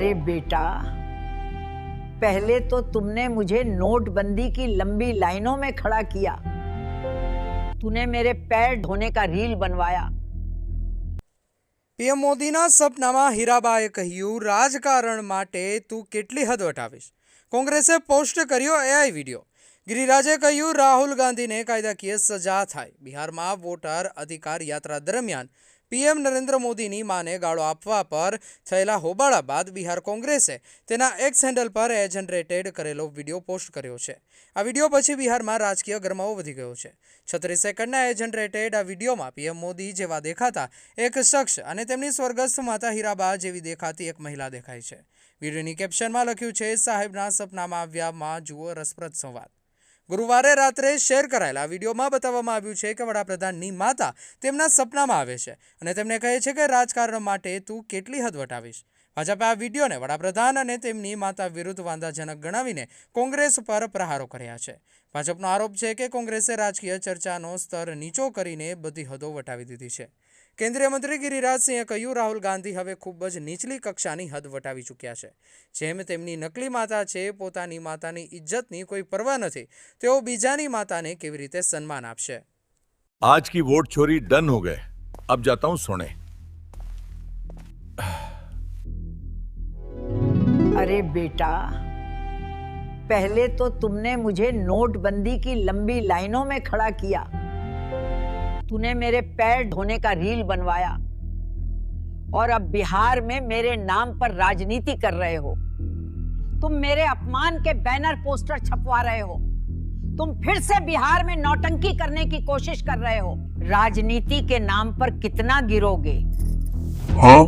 अरे बेटा पहले तो तुमने मुझे नोटबंदी की लंबी लाइनों में खड़ा किया तूने मेरे पैर धोने का रील बनवाया પીએમ મોદીના સપનામાં હીરાબાએ કહ્યું રાજકારણ માટે તું કેટલી હદ વટાવીશ કોંગ્રેસે પોસ્ટ કર્યો એઆઈ વિડીયો ગિરિરાજે કહ્યું રાહુલ ગાંધીને કાયદાકીય સજા થાય બિહારમાં વોટર અધિકાર યાત્રા દરમિયાન પીએમ નરેન્દ્ર મોદીની માને ગાળો આપવા પર થયેલા હોબાળા બાદ બિહાર કોંગ્રેસે તેના એક્સ હેન્ડલ પર એ જનરેટેડ કરેલો વીડિયો પોસ્ટ કર્યો છે. આ વીડિયો પછી બિહારમાં રાજકીય ગરમાવો વધી ગયો છે. છત્રીસ સેકન્ડના એ જનરેટેડ આ વિડીયોમાં પીએમ મોદી જેવા દેખાતા એક શખ્સ અને તેમની સ્વર્ગસ્થ માતા હીરાબા જેવી દેખાતી એક મહિલા દેખાય છે. વિડીયોની કેપ્શનમાં લખ્યું છે, સાહેબના સપનામાં આવ્યા માં જુઓ રસપ્રદ સંવાદ. ગુરુવારે રાત્રે શેર કરાયેલા વિડીયોમાં બતાવવામાં આવ્યું છે કે વડાપ્રધાનની માતા તેમના સપનામાં આવે છે અને તેમને કહે છે કે રાજકારણ માટે તું કેટલી હદ વટાવીશ ભાજપે આ વિડીયોને વડાપ્રધાન અને તેમની માતા વિરુદ્ધ વાંધાજનક ગણાવીને કોંગ્રેસ પર પ્રહારો કર્યા છે. ભાજપનો આરોપ છે કે કોંગ્રેસે રાજકીય ચર્ચાનો સ્તર નીચો કરીને બધી હદો વટાવી દીધી છે. કેન્દ્રીય મંત્રી ગિરિરાજસિંહે કહ્યું, રાહુલ ગાંધી હવે ખૂબ જ નીચલી કક્ષાની હદ વટાવી ચૂક્યા છે. જેમ તેમની નકલી માતા છે, પોતાની માતાની ઇજ્જતની કોઈ પરવા નથી તેઓ બીજાની માતાને કેવી રીતે સન્માન આપશે आज की वोट चोरी डन हो गए अब जाता हूं सोने अरे बेटा पहले तो तुमने मुझे नोटबंदी की लंबी लाइनों में खड़ा किया तूने मेरे पैर धोने का रील बनवाया और अब बिहार में मेरे नाम पर राजनीति कर रहे हो तुम मेरे अपमान के बैनर पोस्टर छपवा रहे हो तुम फिर से बिहार में नौटंकी करने की कोशिश कर रहे हो राजनीति के नाम पर कितना गिरोगे हाँ